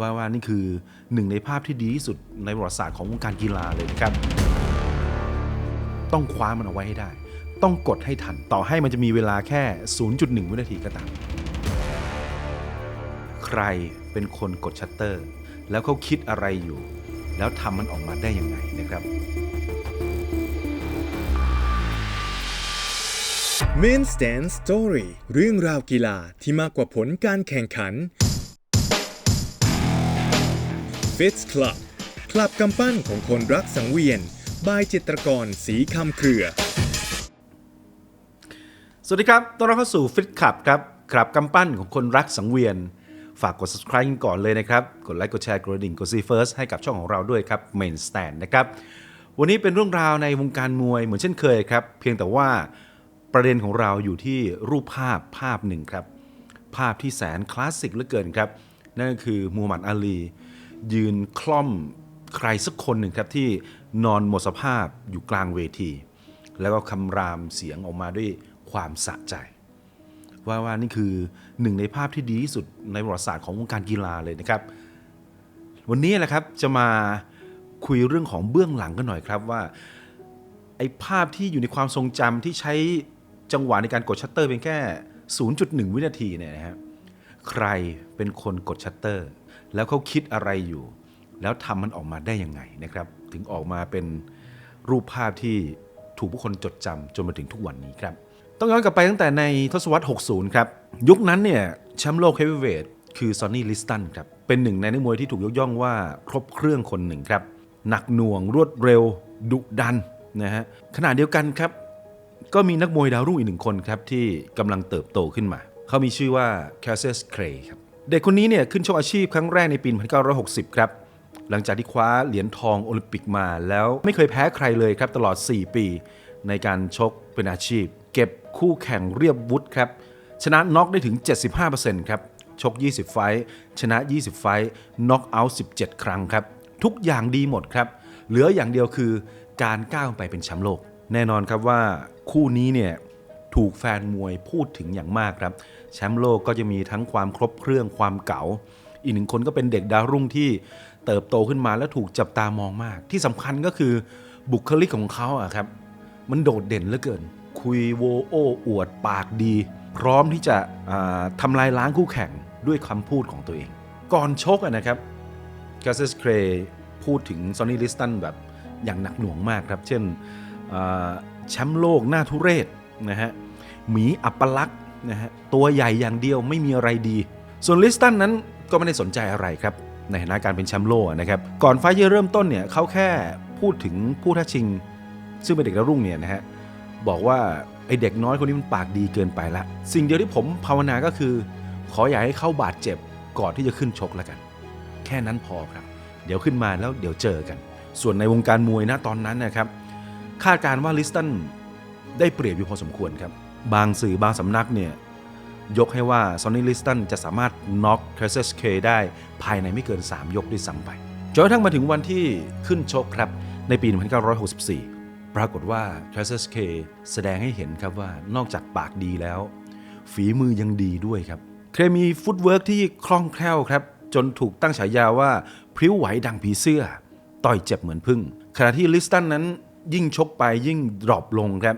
ว่าว่านี่คือหนึ่งในภาพที่ดีที่สุดในประวัติศาสตร์ของวงการกีฬาเลยนะครับ ต้องคว้ามันเอาไว้ให้ได้ ต้องกดให้ทัน ต่อให้มันจะมีเวลาแค่ 0.1 วินาทีก็ตาม ใครเป็นคนกดชัตเตอร์ แล้วเขาคิดอะไรอยู่ แล้วทำมันออกมาได้ยังไงนะครับ Main Stand Story เรื่องราวกีฬาที่มากกว่าผลการแข่งขัน Fits Club คลับกำปั้นของคนรักสังเวียน บายจิตรกรสีคำเครือ สวัสดีครับ ต้อนรับเข้าสู่ฟิตขับครับครับกำปั้นของคนรักสังเวียน ฝากกด subscribe กันก่อนเลยนะครับ กดไลค์ กดแชร์ กดกระดิ่ง กดซีเฟิร์สให้กับช่องของเราด้วยครับ Main Stand นะครับ วันนี้เป็นเรื่องราวในวงการมวยเหมือนเช่นเคยครับ เพียงแต่ว่าประเด็นของเราอยู่ที่รูปภาพภาพหนึ่งครับ ภาพที่แสนคลาสสิกเหลือเกินครับ นั่นก็คือมูฮัมหมัดอาลี ยืนคล่อมใครสักคนหนึ่งครับที่นอนหมดสภาพอยู่กลางเวที แล้วก็คำรามเสียงออกมาด้วยความสะใจ ว่าว่านี่คือหนึ่งในภาพที่ดีที่สุดในประวัติศาสตร์ของวงการกีฬาเลยนะครับ วันนี้แหละครับจะมาคุยเรื่องของเบื้องหลังกันหน่อยครับว่าไอ้ภาพที่อยู่ในความทรงจำที่ใช้จังหวะในการกดชัตเตอร์เพียงแค่ 0.1 วินาทีเนี่ยนะฮะใครเป็นคนกดชัตเตอร์ แล้วเขาคิดอะไรอยู่ แล้วทำมันออกมาได้ยังไงนะครับ ถึงออกมาเป็นรูปภาพที่ถูกผู้คนจดจำจนมาถึงทุกวันนี้ครับ ต้องย้อนกลับไปตั้งแต่ในทศวรรษ 60 ครับ ยุคนั้นเนี่ยแชมป์โลกเฮฟวีเวทคือซอนนี่ลิสตันครับ เป็นหนึ่งในนักมวยที่ถูกยกย่องว่าครบเครื่องคนหนึ่งครับ หนักหน่วงรวดเร็ว ดุดันนะฮะขณะเดียวกันครับ ก็มีนักมวยดาวรุ่งอีกหนึ่งคนครับที่กำลังเติบโตขึ้นมา เขามีชื่อว่าแคสเซสเครครับ เด็กคนนี้เนี่ยขึ้นชกอาชีพครั้งแรกในปี 1960 ครับ หลังจากที่คว้าเหรียญทองโอลิมปิกมาแล้วไม่เคยแพ้ใครเลยครับตลอด 4 ปี ในการชกเป็นอาชีพ เก็บคู่แข่งเรียบวุฒิครับ ชนะน็อกได้ถึง 75%ครับ ชก 20 ไฟชนะ 20 ไฟน็อกเอาท์17 ครั้งครับ ทุกอย่างดีหมดครับ เหลืออย่างเดียวคือการก้าวไปเป็นแชมป์โลก แน่นอนครับว่าคู่นี้เนี่ยถูกแฟนมวยพูดถึงอย่างมากครับ แชมป์โลกก็จะมีทั้งความครบเครื่องความเก๋า อีกหนึ่งคนก็เป็นเด็กดาวรุ่งที่เติบโตขึ้นมาแล้วถูกจับตามองมาก ที่สำคัญก็คือบุคลิกของเขาอะครับ มันโดดเด่นเหลือเกิน คุยโวโอ้อวดปากดี พร้อมที่จะอ่าทำลายล้างคู่แข่งด้วยคำพูดของตัวเอง ก่อนชกนะครับกาเซสเครพูดถึงซอนนี่ลิสตันแบบอย่างหนักหน่วงมากครับ เช่นแชมป์โลกหน้าทุเรศนะฮะหมีอัปลักษณ์ นะฮะตัวใหญ่อย่างเดียวไม่มีอะไรดี ส่วนลิสตันนั้นก็ไม่ได้สนใจอะไรครับ ในฐานะการเป็นแชมป์โลกนะครับ ก่อนไฟท์จะเริ่มต้นเนี่ยเขาแค่พูดถึงผู้ท้าชิง ซึ่งเป็นเด็กดาวรุ่งเนี่ยนะฮะบอกว่าไอเด็กน้อยคนนี้มันปากดีเกินไปละ สิ่งเดียวที่ผมภาวนาก็คือ ขออย่าให้เขาบาดเจ็บก่อนที่จะขึ้นชกแล้วกัน แค่นั้นพอครับ เดี๋ยวขึ้นมาแล้วเดี๋ยวเจอกัน ส่วนในวงการมวยนะตอนนั้นนะครับ คาดการณ์ว่าลิสตันได้เปรียบอยู่พอสมควรครับ บางสื่อบางสำนักเนี่ย ยกให้ว่าซอนนี่ลิสตันจะสามารถน็อกเคเซสเคได้ภายในไม่เกิน 3 ยกด้วยซ้ำไปจนกระทั่งมาถึงวันที่ขึ้นชกครับ ในปี 1964 ปรากฏว่าเคเซสเคแสดงให้เห็นครับว่านอกจากปากดีแล้ว ฝีมือยังดีด้วยครับ เคมีฟุตเวิร์กที่คล่องแคล่วครับ จนถูกตั้งฉายาว่าพริ้วไหวดังผีเสื้อ ต่อยเจ็บเหมือนพึ่งขณะที่ลิสตันนั้นยิ่งชกไปยิ่งดรอปลงครับ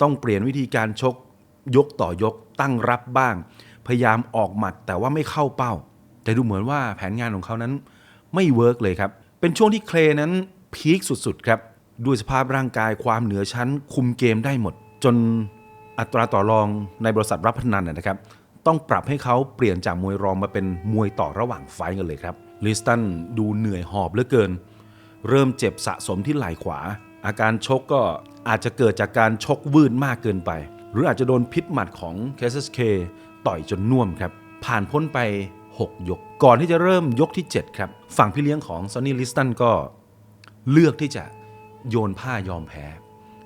ต้องเปลี่ยนวิธีการชกยกต่อยกตั้งรับบ้าง พยายามออกหมัดแต่ว่าไม่เข้าเป้า แต่ดูเหมือนว่าแผนงานของเขานั้นไม่เวิร์กเลยครับ เป็นช่วงที่เคลนั้นพีคสุดๆครับด้วยสภาพร่างกายความเหนือชั้น คุมเกมได้หมด จนอัตราต่อรองในบริษัทรับพนันนะนะครับ ต้องปรับให้เขาเปลี่ยนจากมวยรองมาเป็นมวยต่อระหว่างไฟกันเลยครับลิสตันดูเหนื่อยหอบเหลือเกิน เริ่มเจ็บสะสมที่ไหล่ขวา อาการชกก็อาจจะเกิดจากการชกวืดมากเกินไป หรืออาจจะโดนพิษหมัดของ k s s k ต่อยจนน่วมครับ ผ่านพ้นไป 6 ยก ก่อนที่จะเริ่มยกที่ 7 ครับ ฝั่งพี่เลี้ยงของซอนนี่ลิสตันก็เลือกที่จะโยนผ้ายอมแพ้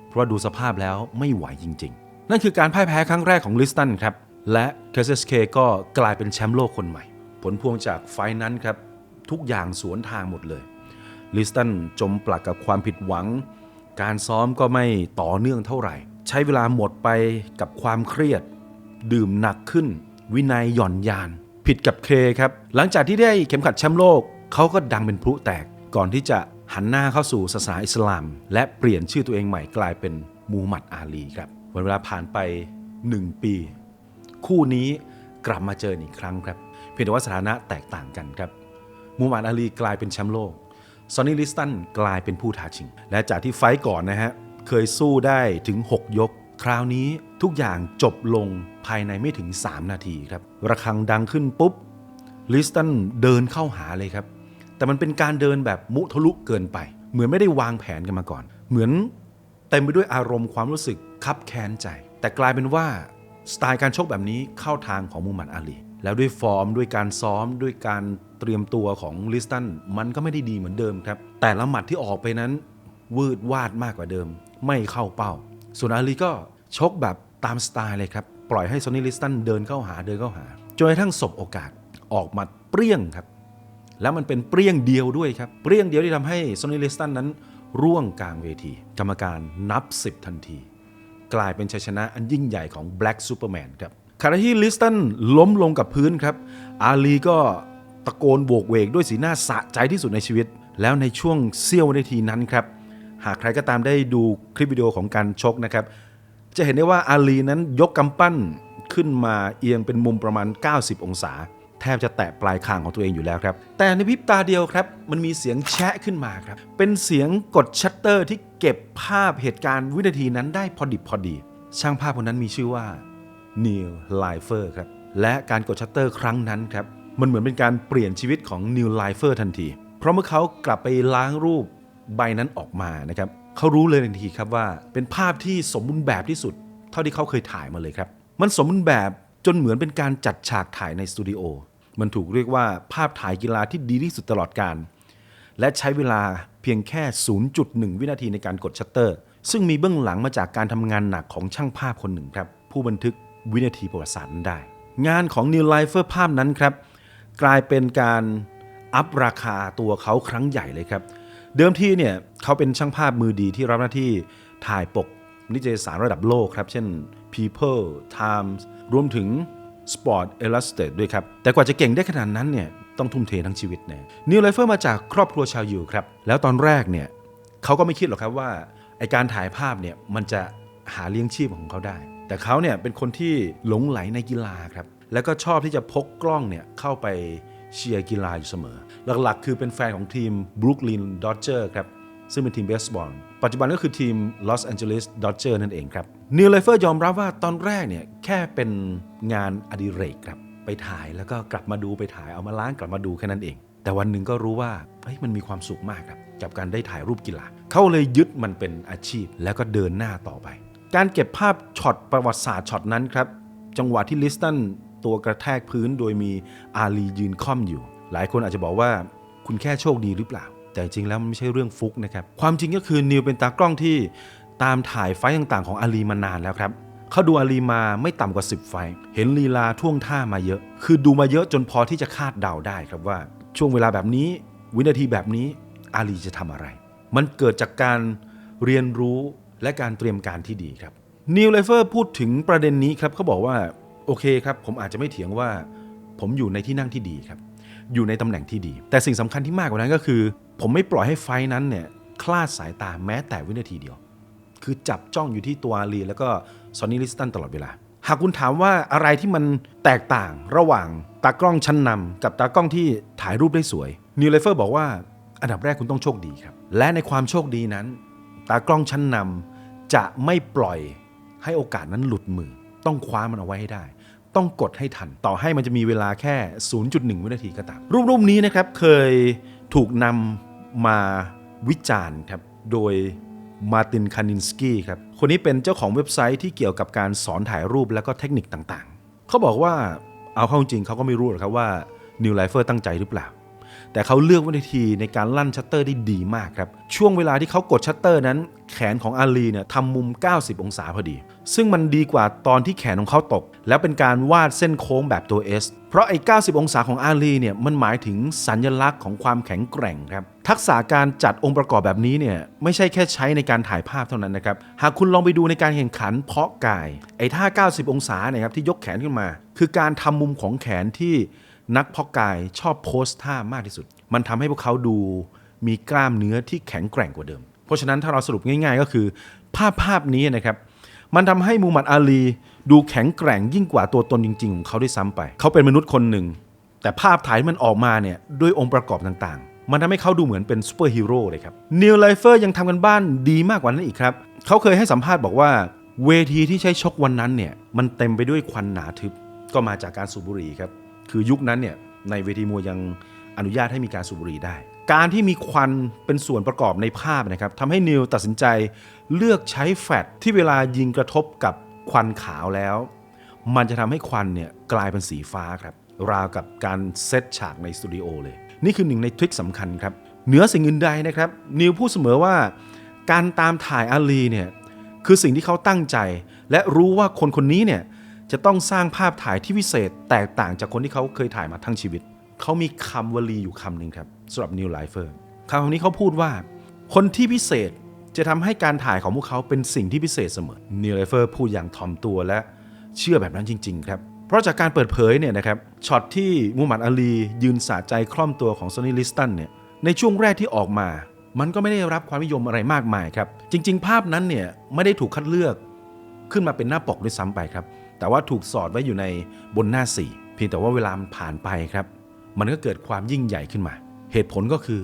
เพราะว่าดูสภาพแล้วไม่ไหวจริง ๆ นั่นคือการพ่ายแพ้ครั้งแรกของลิสตันครับ และ k s s k ก็กลายเป็นแชมป์โลกคนใหม่ ผลพวงจากไฟนั้นครับทุกอย่างสวนทางหมดเลยลิสตันจมปลักกับความผิดหวัง การซ้อมก็ไม่ต่อเนื่องเท่าไหร่ ใช้เวลาหมดไปกับความเครียด ดื่มหนักขึ้น วินัยหย่อนยาน ผิดกับเคครับ หลังจากที่ได้เข็มขัดแชมป์โลก เขาก็ดังเป็นพลุแตกก่อนที่จะหันหน้าเข้าสู่ศาสนาอิสลาม และเปลี่ยนชื่อตัวเองใหม่กลายเป็นมูฮัมหมัดอาลีครับวันเวลาผ่านไป 1 ปี คู่นี้กลับมาเจออีกครั้งครับ เพียงแต่ว่าสถานะแตกต่างกันครับมูฮัมหมัดอาลีกลายเป็นแชมป์โลก ซอนนี่ลิสตันกลายเป็นผู้ท้าชิง และจากที่ไฟก่อนนะฮะ เคยสู้ได้ถึง 6 ยก คราวนี้ทุกอย่างจบลงภายในไม่ถึง 3 นาทีครับ ระฆังดังขึ้นปุ๊บ ลิสตันเดินเข้าหาเลยครับ แต่มันเป็นการเดินแบบมุทะลุเกินไป เหมือนไม่ได้วางแผนกันมาก่อน เหมือนเต็มไปด้วยอารมณ์ความรู้สึกคับแค้นใจ แต่กลายเป็นว่าสไตล์การชกแบบนี้เข้าทางของมูฮัมหมัดอาลี แล้วด้วยฟอร์มด้วยการซ้อมด้วยการเตรียมตัวของลิสตันมันก็ไม่ได้ดีเหมือนเดิมครับ แต่ละหมัดที่ออกไปนั้น วืดวาดมากกว่าเดิม ไม่เข้าเป้า ส่วนอาลีก็ชกแบบตามสไตล์เลยครับ ปล่อยให้ซอนนี่ลิสตันเดินเข้าหาเดินเข้าหาจนกระทั่งสบโอกาสออกมาเปรี้ยงครับ แล้วมันเป็นเปรี้ยงเดียวด้วยครับ เปรี้ยงเดียวที่ทำให้ซอนนี่ลิสตันนั้น ร่วงกลางเวที กรรมการนับ 10 ทันที กลายเป็นชัยชนะอันยิ่งใหญ่ของ Black Superman ครับ ขณะที่ลิสตันล้มลงกับพื้นครับ อาลีก็ตะโกนโบกเวกด้วยสีหน้าสะใจที่สุดในชีวิต แล้วในช่วงเสี้ยววินาทีนั้นครับ หากใครก็ตามได้ดูคลิปวิดีโอของการชกนะครับ จะเห็นได้ว่าอาลีนั้นยกกำปั้นขึ้นมาเอียงเป็นมุมประมาณ 90 องศา แทบจะแตะปลายคางของตัวเองอยู่แล้วครับ แต่ในพริบตาเดียวครับ มันมีเสียงแชะขึ้นมาครับ เป็นเสียงกดชัตเตอร์ที่เก็บภาพเหตุการณ์วินาทีนั้นได้พอดิบพอดี ช่างภาพคนนั้นมีชื่อว่า นีลไลเฟอร์ครับและการกดชัตเตอร์ครั้งนั้นครับมันเหมือนเป็นการเปลี่ยนชีวิตของนิวไลเฟอร์ทันที เพราะเมื่อเขากลับไปล้างรูปใบนั้นออกมานะครับเขารู้เลยทันทีครับว่าเป็นภาพที่สมบูรณ์แบบที่สุด เท่าที่เขาเคยถ่ายมาเลยครับ มันสมบูรณ์แบบจนเหมือนเป็นการจัดฉากถ่ายในสตูดิโอ มันถูกเรียกว่าภาพถ่ายกีฬาที่ดีที่สุดตลอดการ และใช้เวลาเพียงแค่ 0.1 วินาทีในการกดชัตเตอร์ ซึ่งมีเบื้องหลังมาจากการทำงานหนักของช่างภาพคนหนึ่งครับ ผู้บันทึก วินาทีประวัติศาสตร์นั้นได้ งานของนิวไลเฟอร์ภาพนั้นครับ กลายเป็นการอัพราคาตัวเขาครั้งใหญ่เลยครับ เดิมทีเนี่ยเขาเป็นช่างภาพมือดีที่รับหน้าที่ถ่ายปกนิตยสารระดับโลกครับ เช่น People Times รวมถึง Sport Illustrated ด้วยครับ แต่กว่าจะเก่งได้ขนาดนั้นเนี่ยต้องทุ่มเททั้งชีวิตแน่นิวไลเฟอร์มาจากครอบครัวชาวยิวครับ แล้วตอนแรกเนี่ยเขาก็ไม่คิดหรอกครับว่าไอการถ่ายภาพเนี่ยมันจะหาเลี้ยงชีพของเขาได้ แต่เขาเนี่ยเป็นคนที่หลงไหลในกีฬาครับ แล้วก็ชอบที่จะพกกล้องเนี่ยเข้าไปเชียร์กีฬาอยู่เสมอ หลักๆ คือเป็นแฟนของทีม Brooklyn Dodger ครับ ซึ่งเป็นทีมเบสบอล ปัจจุบันก็คือทีม Los Angeles Dodger นั่นเองครับนิวไลเฟอร์ยอมรับว่าตอนแรกเนี่ยแค่เป็นงานอดิเรกครับ ไปถ่ายแล้วก็กลับมาดูไปถ่ายเอามาล้างกลับมาดูแค่นั้นเอง แต่วันหนึ่งก็รู้ว่าเฮ้ยมันมีความสุขมากครับกับการได้ถ่ายรูปกีฬาเขาเลยยึดมันเป็นอาชีพแล้วก็เดินหน้าต่อไป การเก็บภาพช็อตประวัติศาสตร์ช็อตนั้นครับ จังหวะที่ลิสตันตัวกระแทกพื้นโดยมีอาลียืนค่อมอยู่ หลายคนอาจจะบอกว่าคุณแค่โชคดีหรือเปล่า แต่จริงแล้วมันไม่ใช่เรื่องฟุกนะครับ ความจริงก็คือนิวเป็นตากล้องที่ตามถ่ายไฟต่างๆ ของอาลีมานานแล้วครับเขาดูอาลีมาไม่ต่ำกว่า 10 ไฟ เห็นลีลาท่วงท่ามาเยอะ คือดูมาเยอะจนพอที่จะคาดเดาได้ครับว่า ช่วงเวลาแบบนี้ วินาทีแบบนี้อาลีจะทำอะไร มันเกิดจากการเรียนรู้ และการเตรียมการที่ดีครับนิวไลเฟอร์พูดถึงประเด็นนี้ครับเขาบอกว่าโอเคครับ ผมอาจจะไม่เถียงว่า ผมอยู่ในที่นั่งที่ดีครับ อยู่ในตำแหน่งที่ดี แต่สิ่งสำคัญที่มากกว่านั้นก็คือ ผมไม่ปล่อยให้ไฟนั้นเนี่ยคลาดสายตาแม้แต่วินาทีเดียว คือจับจ้องอยู่ที่ตัวอาลีแล้วก็ซอนนี่ลิสตันตลอดเวลา หากคุณถามว่าอะไรที่มันแตกต่างระหว่างตากล้องชั้นนำกับตากล้องที่ถ่ายรูปได้สวยนิวเลเฟอร์บอกว่าอันดับแรกคุณต้องโชคดีครับ และในความโชคดีนั้น ตากล้องชั้นนำจะไม่ปล่อยให้โอกาสนั้นหลุดมือ ต้องคว้ามันเอาไว้ให้ได้ ต้องกดให้ทัน ต่อให้มันจะมีเวลาแค่ 0.1 วินาทีก็ตาม รูปรูปนี้นะครับเคยถูกนำมาวิจารณ์ครับโดยมาตินคานินสกี้ครับ คนนี้เป็นเจ้าของเว็บไซต์ที่เกี่ยวกับการสอนถ่ายรูปแล้วก็เทคนิคต่างๆ เขาบอกว่าเอาเข้าจริงเขาก็ไม่รู้หรอกครับว่านิวไลเฟอร์ตั้งใจหรือเปล่า แต่เขาเลือกวิธีในการลั่นชัตเตอร์ได้ดีมากครับ ช่วงเวลาที่เขากดชัตเตอร์นั้น แขนของอาลีเนี่ยทำมุม 90 องศาพอดี ซึ่งมันดีกว่าตอนที่แขนของเขาตก แล้วเป็นการวาดเส้นโค้งแบบตัว S เพราะไอ้ 90 องศาของอาลีเนี่ยมันหมายถึงสัญลักษณ์ของความแข็งแกร่งครับ ทักษะการจัดองค์ประกอบแบบนี้เนี่ยไม่ใช่แค่ใช้ในการถ่ายภาพเท่านั้นนะครับ หากคุณลองไปดูในการแข่งขันเพาะกาย ไอ้ท่า 90 องศาเนี่ยครับที่ยกแขนขึ้นมา คือการทำมุมของแขนที่ นักเพาะกายชอบโพสท่ามากที่สุด มันทำให้พวกเขาดูมีกล้ามเนื้อที่แข็งแกร่งกว่าเดิม เพราะฉะนั้นถ้าเราสรุปง่าย ๆ ก็คือ ภาพภาพนี้นะครับมันทำให้มูฮัมหมัดอาลี ดูแข็งแกร่งยิ่งกว่าตัวตนจริง ๆ ของเขาด้วยซ้ำไป เขาเป็นมนุษย์คนหนึ่ง แต่ภาพถ่ายที่มันออกมาเนี่ยด้วยองค์ประกอบต่างๆ มันทำให้เขาดูเหมือนเป็นซูเปอร์ฮีโร่เลยครับนิวไลเฟอร์ยังทำกันบ้านดีมากกว่านั้นอีกครับ เขาเคยให้สัมภาษณ์บอกว่า เวทีที่ใช้ชกวันนั้นเนี่ยมันเต็มไปด้วยควันหนาทึบก็มาจากการสูบบุหรี่ครับ คือยุคนั้นเนี่ยในเวทีมวยยังอนุญาตให้มีการสูบบุหรี่ได้ การที่มีควันเป็นส่วนประกอบในภาพนะครับทำให้นิวตัดสินใจเลือกใช้แฟลชที่เวลายิงกระทบกับควันขาวแล้ว มันจะทำให้ควันเนี่ยกลายเป็นสีฟ้าครับราวกับการเซตฉากในสตูดิโอเลย นี่คือหนึ่งในทริคสำคัญครับ เหนือสิ่งอื่นใดนะครับ นิวพูดเสมอว่า การตามถ่ายอาลีเนี่ยคือสิ่งที่เขาตั้งใจ และรู้ว่าคนคนนี้เนี่ย จะต้องสร้างภาพถ่ายที่วิเศษแตกต่างจากคนที่เขาเคยถ่ายมาทั้งชีวิต เขามีคำวลีอยู่คำหนึ่งครับสำหรับนิวไลเฟอร์คำนี้เขาพูดว่า คนที่พิเศษจะทำให้การถ่ายของพวกเขาเป็นสิ่งที่พิเศษเสมอนิวไลเฟอร์พูดอย่างถ่อมตัวและเชื่อแบบนั้นจริง ๆ ครับ เพราะจากการเปิดเผยเนี่ยนะครับช็อตที่มูฮัมหมัดอาลี ยืนสาใจคล่อมตัวของซอนนี่ลิสตันเนี่ยในช่วงแรกที่ออกมา มันก็ไม่ได้รับความนิยมอะไรมากมายครับ จริง ๆ ภาพนั้นเนี่ยไม่ได้ถูกคัดเลือกขึ้นมาเป็นหน้าปกด้วยซ้ำไปครับ แต่ว่าถูกสอดไว้อยู่ในบนหน้าสี่เพียงแต่ว่าเวลามันผ่านไปครับ มันก็เกิดความยิ่งใหญ่ขึ้นมา เหตุผลก็คือ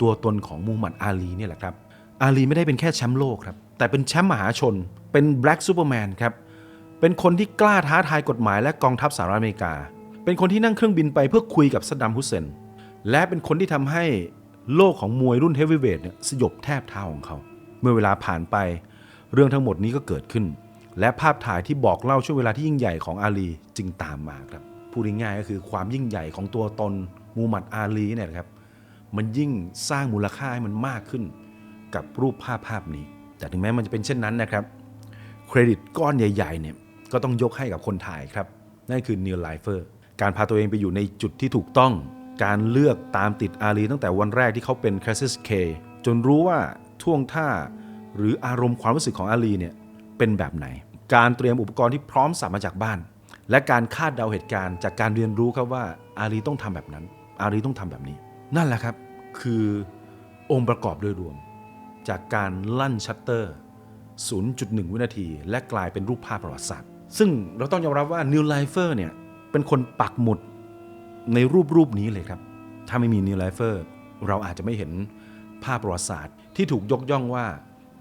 ตัวตนของมูฮัมหมัดอาลีเนี่ยแหละครับ อาลีไม่ได้เป็นแค่แชมป์โลกครับ แต่เป็นแชมป์มหาชน เป็นแบล็กซูเปอร์แมนครับ เป็นคนที่กล้าท้าทายกฎหมายและกองทัพสหรัฐอเมริกา เป็นคนที่นั่งเครื่องบินไปเพื่อคุยกับซัดดัมฮุสเซน และเป็นคนที่ทำให้โลกของมวยรุ่นเฮฟวีเวทเนี่ยสยบแทบเท้าของเขา เมื่อเวลาผ่านไป เรื่องทั้งหมดนี้ก็เกิดขึ้น และภาพถ่ายที่บอกเล่าช่วงเวลาที่ยิ่งใหญ่ของอาลีจึงตามมาครับพูดง่ายๆก็คือความยิ่งใหญ่ของตัวตนมูฮัมหมัดอาลีเนี่ยครับมันยิ่งสร้างมูลค่าให้มันมากขึ้น กับรูปภาพภาพนี้ แต่ถึงแม้มันจะเป็นเช่นนั้นนะครับเครดิตก้อนใหญ่ๆเนี่ยก็ต้องยกให้กับคนถ่ายครับ นั่นคือนิวไลเฟอร์การพาตัวเองไปอยู่ในจุดที่ถูกต้อง การเลือกตามติดอาลีตั้งแต่วันแรกที่เขาเป็นค a ส i สเคจนรู้ว่าท่วงท่าหรืออารมณ์ความรู้สึกของอาลีเนี่ย เป็นแบบไหน การเตรียมอุปกรณ์ที่พร้อมสับมาจากบ้าน และการคาดเดาเหตุการณ์ จากการเรียนรู้ครับว่าอาลีต้องทำแบบนั้น อาลีต้องทำแบบนี้ นั่นแหละครับ คือองค์ประกอบโดยรวม จากการลั่นชัตเตอร์ 0.1 วินาที และกลายเป็นรูปภาพประวัติศาสตร์ ซึ่งเราต้องยอมรับว่านิวไลเฟอร์เนี่ยเป็นคนปักหมุดในรูปรูปนี้เลยครับ ถ้าไม่มีนิวไลเฟอร์เราอาจจะไม่เห็นภาพประวัติศาสตร์ ที่ถูกยกย่องว่า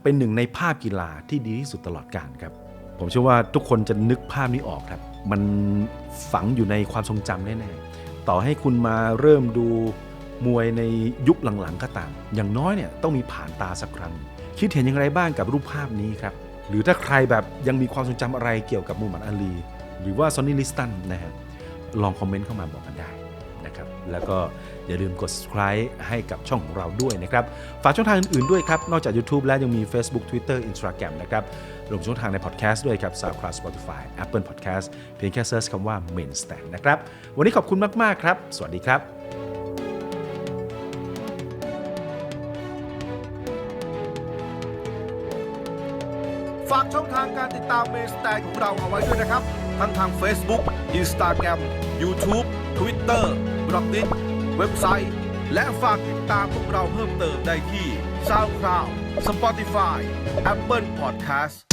เป็นหนึ่งในภาพกีฬาที่ดีที่สุดตลอดกาลครับ ผมเชื่อว่าทุกคนจะนึกภาพนี้ออกครับ มันฝังอยู่ในความทรงจำแน่ๆ ต่อให้คุณมาเริ่มดูมวยในยุคหลังๆก็ตาม อย่างน้อยเนี่ยต้องมีผ่านตาสักครั้ง คิดเห็นอย่างไรบ้างกับรูปภาพนี้ครับ หรือถ้าใครแบบยังมีความทรงจำอะไรเกี่ยวกับมูฮัมหมัดอาลี หรือว่าซอนนี่ลิสตันนะฮะลองคอมเมนต์เข้ามาบอกกันได้ แล้วก็อย่าลืมกด subscribe ให้กับช่องของเราด้วยนะครับ ฝากช่องทางอื่นๆด้วยครับ นอกจาก YouTube แล้วยังมี Facebook Twitter Instagram นะครับรวมช่องทางใน Podcast ด้วยครับ SoundCloud Spotify Apple Podcast เพียงแค่เซิร์ชคำว่า Main Stand นะครับ วันนี้ขอบคุณมาก ๆ ครับ สวัสดีครับฝากช่องทางการติดตามเมสแตนของเราเอาไว้ด้วยนะครับ ทั้งทาง Facebook Instagram YouTube Twitter บล็อกดิเว็บไซต์ และฝากติดตามพวกเราเพิ่มเติมได้ที่ SoundCloud Spotify Apple Podcast